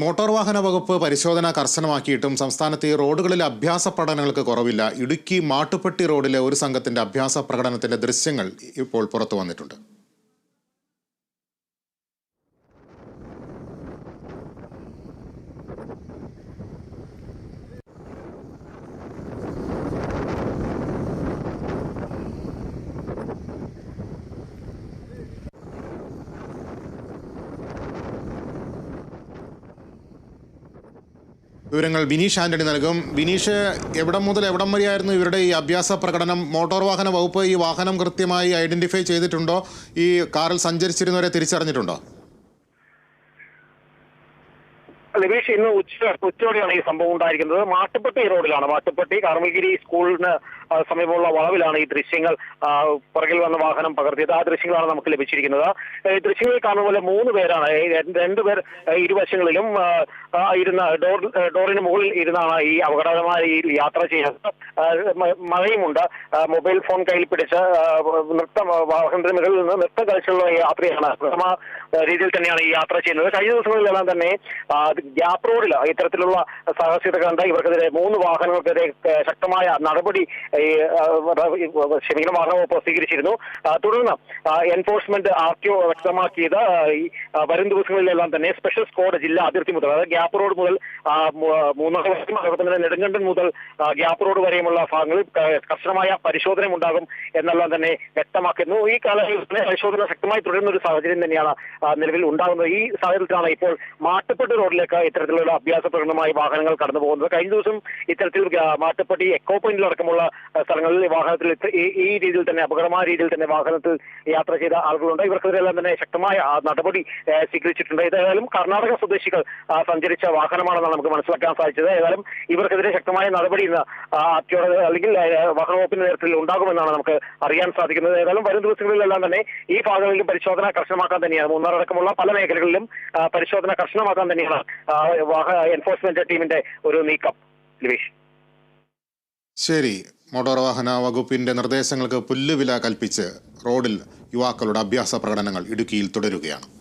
Motor വാഹന വകുപ്പ് പരിശോധന കർശനമാക്കിയിട്ടും സംസ്ഥാനത്ത് ഈ റോഡുകളിലെ അഭ്യാസ പഠനങ്ങൾക്ക് കുറവില്ല. ഇടുക്കി മാട്ടുപ്പെട്ടി റോഡിലെ ഒരു സംഘത്തിന്റെ അഭ്യാസ പ്രകടനത്തിന്റെ ദൃശ്യങ്ങൾ ഇപ്പോൾ പുറത്തു വന്നിട്ടുണ്ട്. വിവരങ്ങൾ വിനീഷ് ആന്റണി നൽകും. വിനീഷ് എവിടം മുതൽ എവിടം വരെയായിരുന്നു ഇവരുടെ ഈ അഭ്യാസ പ്രകടനം? മോട്ടോർ വാഹന വകുപ്പ് ഈ വാഹനം കൃത്യമായി ഐഡന്റിഫൈ ചെയ്തിട്ടുണ്ടോ? ഈ കാറിൽ സഞ്ചരിച്ചിരുന്നവരെ തിരിച്ചറിഞ്ഞിട്ടുണ്ടോ? നിമീഷ് ഇന്ന് ഉച്ച ഉച്ചയോടെയാണ് ഈ സംഭവം ഉണ്ടായിരിക്കുന്നത്. മാട്ടുപ്പെട്ടി റോഡിലാണ്. മാട്ടുപ്പെട്ടി കാർമൽഗിരി സ്കൂളിന് സമീപമുള്ള വളവിലാണ് ഈ ദൃശ്യങ്ങൾ പുറകിൽ വന്ന വാഹനം പകർത്തിയത്. ആ ദൃശ്യങ്ങളാണ് നമുക്ക് ലഭിച്ചിരിക്കുന്നത്. ഈ ദൃശ്യങ്ങളിൽ കാണുന്ന പോലെ മൂന്ന് പേരാണ്. രണ്ട് രണ്ടുപേർ ഇരുവശങ്ങളിലും ഇരുന്ന ഡോർ ഡോറിന് മുകളിൽ ഇരുന്നാണ് ഈ അപകടകരമായ ഈ യാത്ര ചെയ്യുന്നത്. മഴയുമുണ്ട്. മൊബൈൽ ഫോൺ കയ്യിൽ പിടിച്ച് നൃത്തം വാഹനത്തിന് മുകളിൽ നിന്ന് നൃത്തം കളിച്ചുള്ള യാത്രയാണ്. പ്രഥമ രീതിയിൽ തന്നെയാണ് ഈ യാത്ര ചെയ്യുന്നത്. കഴിഞ്ഞ ദിവസങ്ങളിലെല്ലാം തന്നെ ആ, ഗ്യാപ്പ് റോഡിൽ ഇത്തരത്തിലുള്ള സാഹസികത കണ്ട ഇവർക്കെതിരെ മൂന്ന് വാഹനങ്ങൾക്കെതിരെ ശക്തമായ നടപടി ക്ഷമിക്കണം വാഹന വകുപ്പ് സ്വീകരിച്ചിരുന്നു തുടർന്ന് എൻഫോഴ്സ്മെന്റ് ആർ ടി ഒ വ്യക്തമാക്കിയത് വരും ദിവസങ്ങളിലെല്ലാം തന്നെ സ്പെഷ്യൽ സ്ക്വാഡ് ജില്ലാ അതിർത്തി മുതൽ അതായത് ഗ്യാപ്പ് റോഡ് മുതൽ മൂന്നാം നെടുങ്കണ്ടൻ മുതൽ ഗ്യാപ് റോഡ് വരെയുമുള്ള ഭാഗങ്ങളിൽ കർശനമായ പരിശോധന ഉണ്ടാകും എന്നെല്ലാം തന്നെ വ്യക്തമാക്കുന്നു. ഈ കാലയളവിൽ പരിശോധന ശക്തമായി തുടരുന്ന ഒരു സാഹചര്യം തന്നെയാണ് നിലവിൽ ഉണ്ടാകുന്നത്. ഈ സാഹചര്യത്തിലാണ് ഇപ്പോൾ മാട്ടുപ്പെട്ടി റോഡിലേക്ക് ഇത്തരത്തിലുള്ള അഭ്യാസ പ്രകടനമായി വാഹനങ്ങൾ കടന്നു പോകുന്നത്. കഴിഞ്ഞ ദിവസം ഇത്തരത്തിൽ മാട്ടുപ്പെട്ടി എക്കോ പോയിന്റിൽ അടക്കമുള്ള സ്ഥലങ്ങളിൽ വാഹനത്തിൽ ഈ രീതിയിൽ തന്നെ അപകടമായ രീതിയിൽ തന്നെ വാഹനത്തിൽ യാത്ര ചെയ്ത ആളുകളുണ്ട്. ഇവർക്കെതിരെല്ലാം തന്നെ ശക്തമായ നടപടി സ്വീകരിച്ചിട്ടുണ്ട്. ഏതായാലും കർണാടക സ്വദേശികൾ സഞ്ചരിച്ച വാഹനമാണെന്നാണ് നമുക്ക് മനസ്സിലാക്കാൻ സാധിച്ചത്. ഏതായാലും ഇവർക്കെതിരെ ശക്തമായ നടപടി ഇന്ന് അത്യോടെ അല്ലെങ്കിൽ വാഹന വകുപ്പിന്റെ നേതൃത്വത്തിൽ ഉണ്ടാകുമെന്നാണ് നമുക്ക് അറിയാൻ സാധിക്കുന്നത്. ഏതായാലും വരും ദിവസങ്ങളിലെല്ലാം തന്നെ ഈ ഭാഗങ്ങളിലും പരിശോധന കർശനമാക്കാൻ തന്നെയാണ്. മൂന്നാർ അടക്കമുള്ള പല മേഖലകളിലും പരിശോധന കർശനമാക്കാൻ തന്നെയാണ് എൻഫോഴ്സ്മെന്റ് ടീമിന്റെ ഒരു നീക്കം ലിവേഷ്. ശരി. മോട്ടോർ വാഹന വകുപ്പിന്റെ നിർദ്ദേശങ്ങൾക്ക് പുല്ലുവില കൽപ്പിച്ച് റോഡിൽ യുവാക്കളുടെ അഭ്യാസ പ്രകടനങ്ങൾ ഇടുക്കിയിൽ തുടരുകയാണ്.